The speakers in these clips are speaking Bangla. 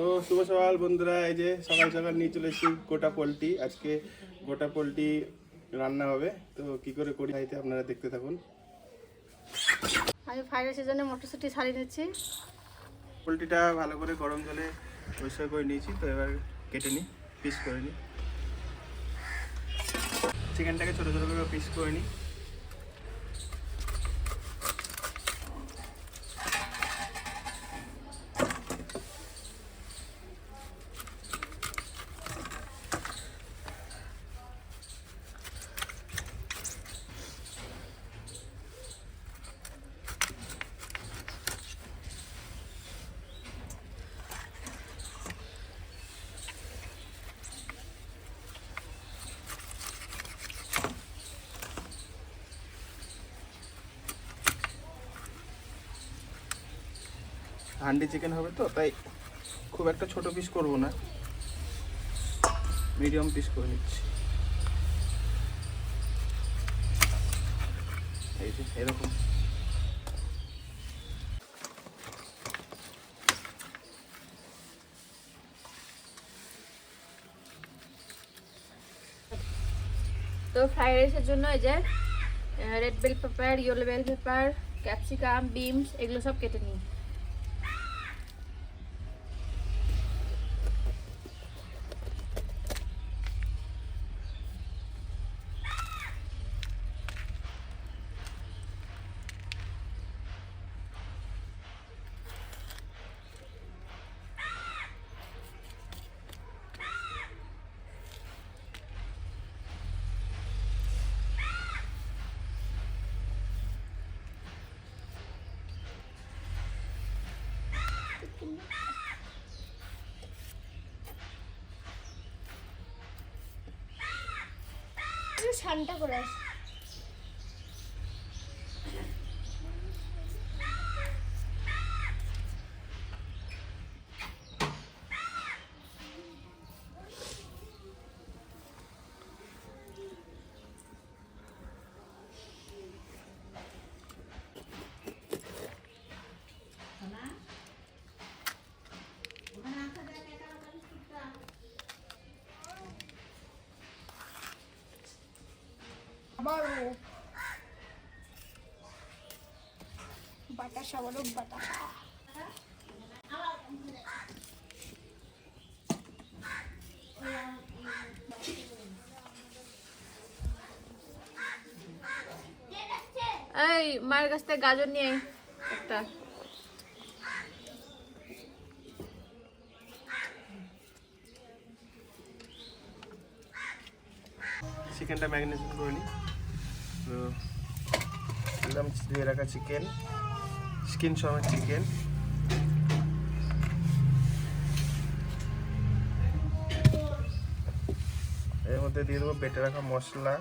তো শুভ সকাল বন্ধুরা এই যে সকাল সকাল নিয়ে চলে এসেছি গোটা পোলট্রি। আজকে গোটা পোলট্রি রান্না হবে তো কি করে করি খাইতে আপনারা দেখতে থাকুন। আমি ফ্রাইড রাইসের জন্য মটরশুঁটি ছাড়িয়ে নিচ্ছি। পোলট্রিটা ভালো করে গরম জলে পরিষ্কার করে নিয়েছি তো এবার কেটে নিই পিস করে নিই। চিকেনটাকে ছোটো ছোটো করে পিস করে নিই। হান্ডি চিকেন হবে তো, তাই খুব একটা ছোট পিস করব না। মিডিয়াম পিস করে নিচ্ছি। এই যে, এরকম। তো ফ্রাইড রাইসের জন্য এই যে red bell pepper yellow bell pepper capsicum beans এগুলো সব কেটে নিই। ঠান্ডা করে আস আবারও বাতাসা বলো বাতাসা। এই মায়ের কাছ থেকে গাজর নিয়ে একটা। চিকেনটা ম্যাগনেশন করে নিই তো দিলাম দিয়ে রাখা চিকেন স্কিন সমেত চিকেন এর মধ্যে দিয়ে দেবো বেটে রাখা মশলা।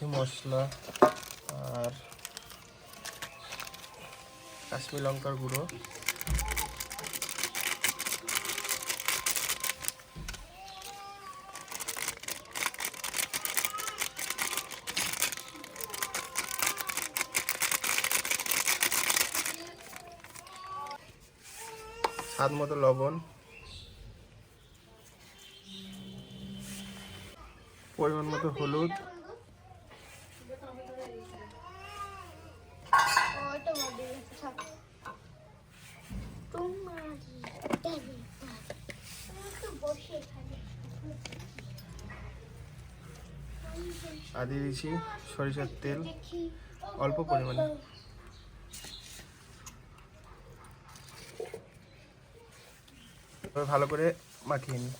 কিছু মশলা আর কাশ্মীর লঙ্কার গুঁড়ো। স্বাদ মতো লবণ। পরিমাণ মতো হলুদ ওটা বডি থাক তোমারি দেবি একটু বসে এখানে আর দিয়ে দিচ্ছি সরিষার তেল অল্প পরিমাণে। ভালো করে মাখিয়ে নিই।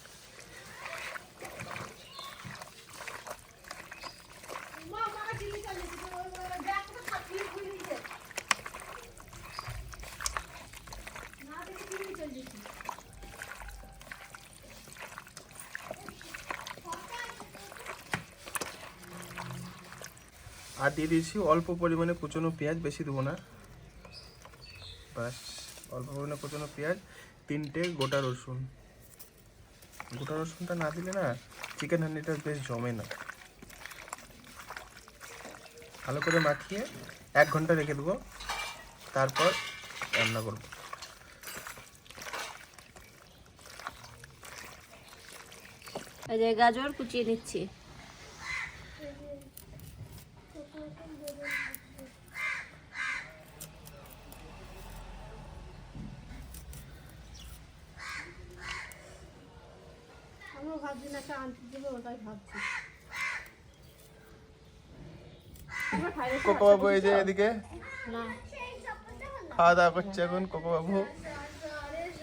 দিয়ে দিয়েছি। অল্প পরিমাণে কুচনো পেঁয়াজ, বেশি দেবো না। ব্যাস, অল্প পরিমাণে কোচানো পেঁয়াজ, তিনটে গোটা রসুন। গোটা রসুনটা না দিলে না চিকেন হান্ডিটা বেশ জমে না। ভালো করে মাখিয়ে এক ঘণ্টা রেখে দেবো। তারপর রান্না করব। গাজর কুচিয়ে নিচ্ছি। ভাবছি না একটা আনতে দেবো ওটাই ভাবছি। কোকো বাবু এই যে এদিকে? না। খাওয়া দাওয়া করছে এখন কোকো বাবু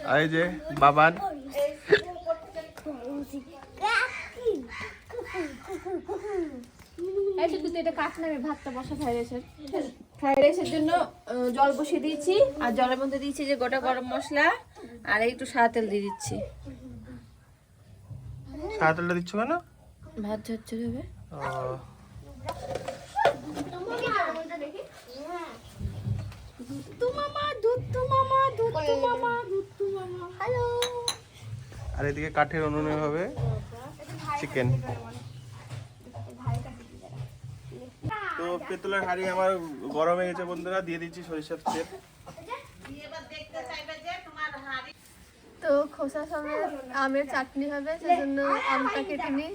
আর এই যে বাবান। এই এটা কাট না ভাতটা বসা ফ্রাইড রাইসের ফ্রাইড রাইসের জন্য জল বসিয়ে দিয়েছি আর জলের মধ্যে দিয়েছি যে গোটা গরম মশলা আর একটু সাদা তেল দিয়ে দিচ্ছি। সাদা দিচ্ছ কেন? ভাত ঝরঝর হবে ও, দুধ মামা দুধ মামা দুধ মামা দুধ মামা হ্যালো আর এদিকে কাঠের উনুনে হবে চিকেন তো পেতলের হাঁড়ি আমার গরম হয়ে গেছে বন্ধুরা দিয়ে দিচ্ছি সরিষার তেল তো খোসা সমেত আমের চাটনি হবে, সেজন্য আমটা কেটে নিই।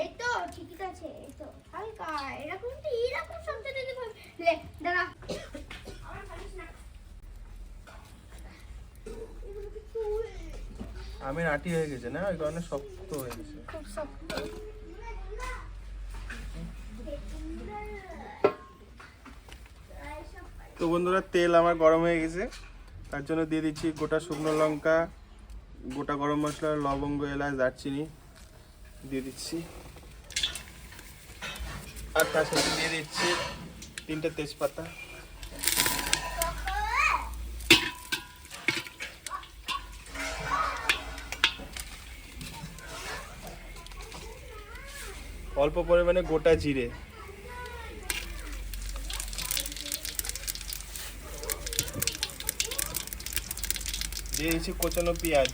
এই তো ঠিকই আছে এই তো হালকা, এরকম তো এরকম দিতে দাঁড়া আমার পারিস না এগুলো কি চুল? আমের আটি হয়ে গেছে না? ওই কারণে শক্ত হয়ে গেছে। খুব শক্ত। তো বন্ধুরা তেল আমার গরম হয়ে গেছে। তার জন্য দিয়ে দিচ্ছি গোটা শুকনো লঙ্কা গোটা গরম মশলা লবঙ্গ এলাচ দারচিনি দিয়ে দিচ্ছি। আর তার সাথে দিয়ে দিচ্ছি তিনটে তেজপাতা। অল্প পরিমাণে গোটা জিরে। দিয়ে দিচ্ছি কোচানো পেঁয়াজ।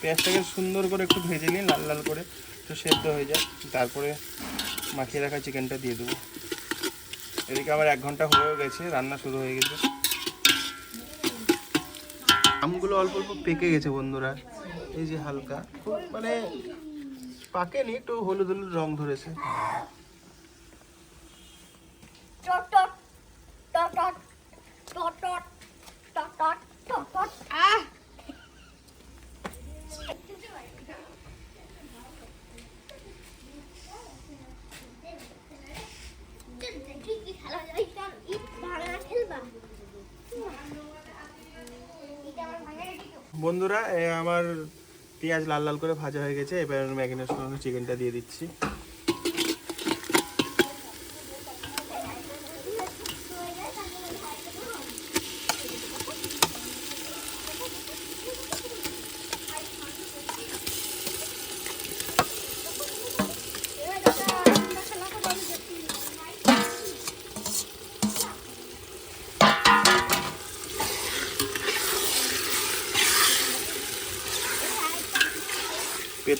পেঁয়াজটাকে সুন্দর করে একটু ভেজে নিই লাল লাল করে একটু সেদ্ধ হয়ে যায়। তারপরে মাখিয়ে রাখা চিকেনটা দিয়ে দেবো। এদিকে আমার এক ঘণ্টা হয়েও গেছে, রান্না শুরু হয়ে গেছে। আমগুলো অল্প অল্প পেকে গেছে বন্ধুরা। এই যে হালকা, খুব মানে পাকেনি, একটু হলুদ হলুদ রং ধরেছে। বন্ধুরা আমার পেঁয়াজ লাল লাল করে ভাজা হয়ে গেছে এবার ম্যাগিনেশন চিকেনটা দিয়ে দিচ্ছি।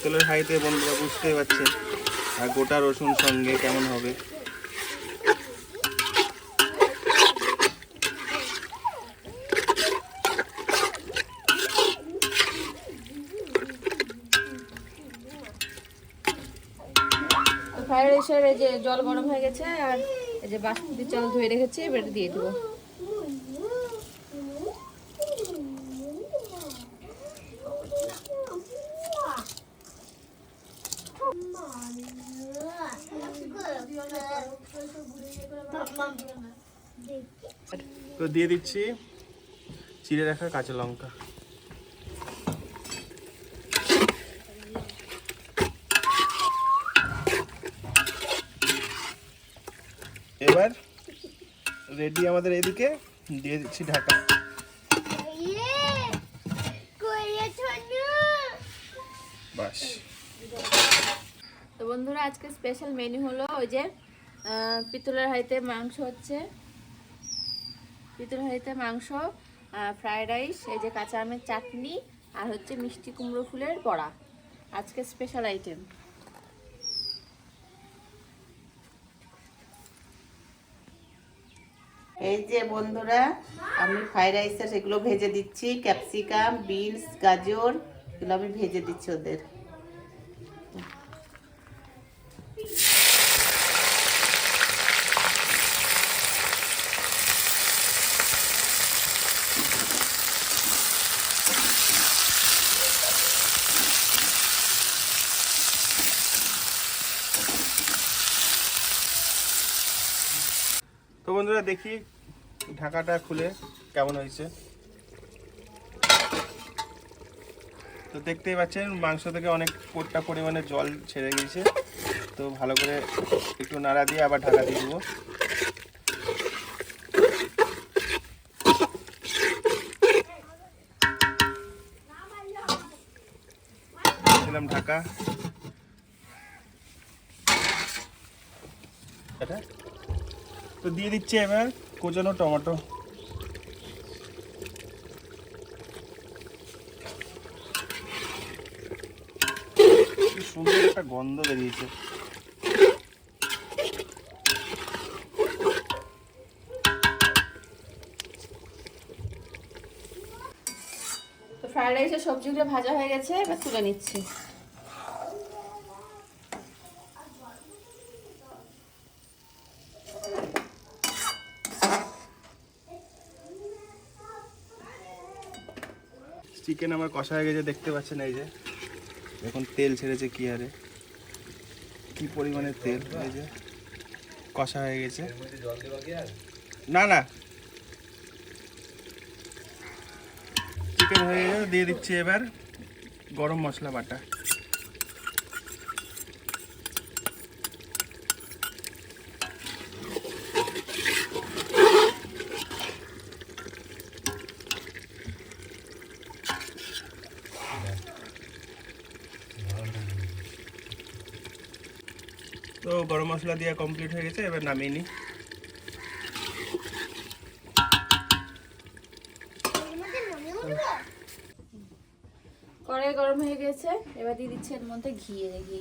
পেতলের হাইতে বন্ধুরা বুঝতেই পারছেন। আর গোটা রসুন সঙ্গে কেমন হবে? ফ্রাইড রাইসের এই যে জল গরম হয়ে গেছে, আর এই যে বাসমতি চাল ধুয়ে রেখেছি, এবার দিয়ে দেবো। দিয়ে দিচ্ছি চিড়ে রাখা কাঁচা লঙ্কা। এবার রেডি আমাদের এদিকে, দিয়ে দিচ্ছি ঢাকা। তো বন্ধুরা, আজকে স্পেশাল মেনু হলো ওই যে পিতলের হাইতে মাংস হচ্ছে। পিতলের হাঁড়িতে মাংস ফ্রায়েড রাইস এই যে কাঁচা আমের চাটনি আর হচ্ছে মিষ্টি কুমড়ো ফুলের বড়া। আজকে স্পেশাল আইটেম এই যে বন্ধুরা, আমি ফ্রাইড রাইসের সেগুলো ভেজে দিচ্ছি ক্যাপসিকাম বিনস গাজর, এগুলো আমি ভেজে দিচ্ছি ওদের তো বন্ধুরা দেখি ঢাকাটা খুলে কেমন হয়েছে। তো দেখতেই পাচ্ছেন, মাংস থেকে অনেক পোটটা পরিমাণে জল ছেড়ে গিয়েছে। তো ভালো করে একটু নাড়া দিয়ে আবার ঢাকা দিয়ে দেবো। ঢাকা। এটা? তো দিয়ে দিচ্ছি এবার কোচানো টমেটো। সুন্দর একটা গন্ধ বেরিয়েছে। ফ্রাইড রাইসের সবজিগুলো ভাজা হয়ে গেছে, এবার তুলে নিচ্ছি। চিকেন আমার কষা হয়ে গেছে, দেখতে পাচ্ছেন এই যে। এখন তেল ছেড়েছে কি আরে কি পরিমাণে তেল এই যে? কষা হয়ে গেছে। না না। চিকেন হয়ে গেছে, দিয়ে দিচ্ছি এবার গরম মশলা বাটা তো গরম মশলা দেওয়া কমপ্লিট হয়ে গেছে এবার নামিয়ে নিই। কড়াই গরম হয়ে গেছে এবার দিয়ে দিচ্ছি এর মধ্যে ঘি ঘি।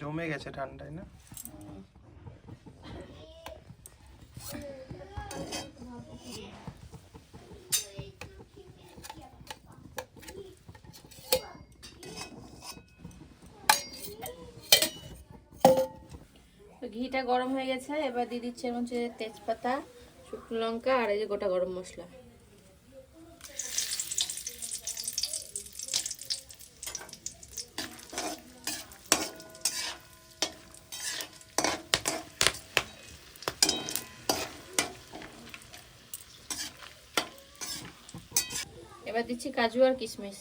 জমে গেছে ঠান্ডায় না? ঘিটা গরম হয়ে গেছে, এবার দিয়ে দিচ্ছি এর মধ্যে তেজপাতা, শুকনো লঙ্কা আর এই যে গোটা গরম মশলা। এবার দিচ্ছি কাজু আর কিশমিশ।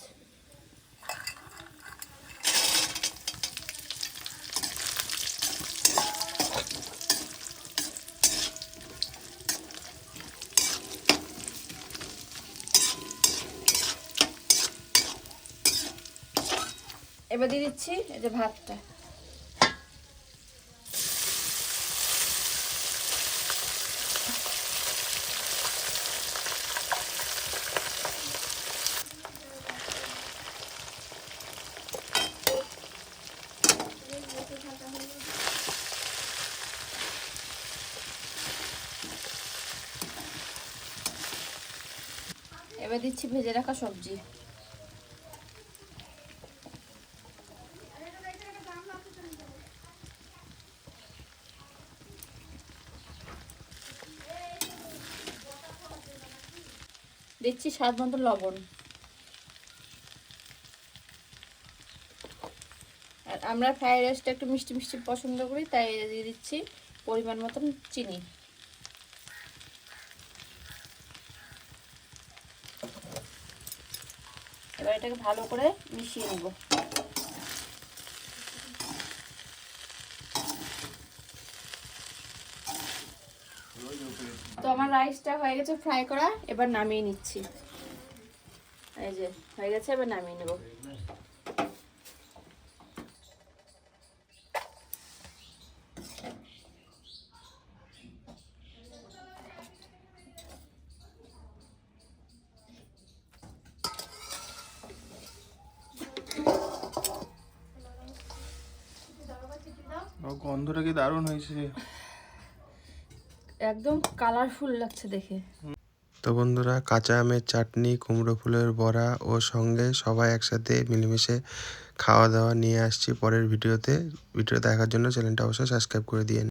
এবার দিয়ে দিচ্ছি এই যে ভাতটা। এবার দিচ্ছি ভেজে রাখা সবজি। দিচ্ছি স্বাদ মতো লবণ। আর আমরা ফ্রাইড রাইসটা একটু মিষ্টি মিষ্টি পছন্দ করি, তাই দিয়ে দিচ্ছি পরিমাণ মতন চিনি। এবার এটাকে ভালো করে মিশিয়ে নেব তো আমার রাইসটা হয়ে গেছে ফ্রাই করা, এবার নামিয়ে নিচ্ছি। এই যে, হয়ে গেছে, এবার নামিয়ে নেব। গন্ধটা কি দারুণ হয়েছে। একদম কালারফুল লাগছে দেখে। তো বন্ধুরা, কাঁচা আমের চাটনি, কুমড়ো ফুলের বড়া ও সঙ্গে সবাই একসাথে মিলেমিশে খাওয়া দাওয়া নিয়ে আসছি পরের ভিডিওতে। ভিডিও দেখার জন্য চ্যানেলটা অবশ্যই সাবস্ক্রাইব করে দিন